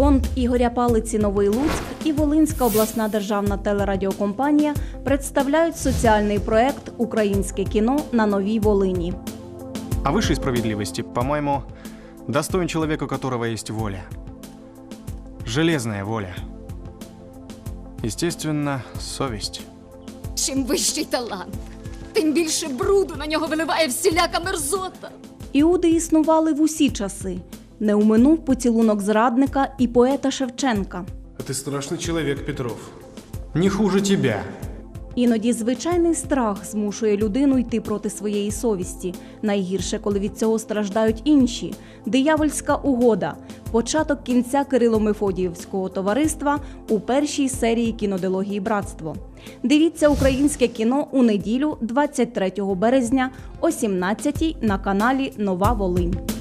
Фонд Ігоря Палиці Новий Луцьк і Волинська обласна державна телерадіокомпанія представляють соціальний проект Українське кіно на новій Волині. А высшей справедливости, по-моему, достоин человек, у которого есть воля. Железная воля. Естественно, совесть. Чим вищий талант, тим більше бруду на нього виливає всіляка мерзота. Іуди існували в усі часи. Не уминув поцілунок зрадника і поета Шевченка. А ты страшный человек, Петров. Не хуже тебя. Іноді звичайний страх змушує людину йти проти своєї совісті. Найгірше, коли від цього страждають інші. Диявольська угода. Початок кінця Кирило-Мефодіївського товариства у першій серії кінодилогії Братство. Дивіться українське кіно у неділю, 23 березня о 17 на каналі Нова Волинь.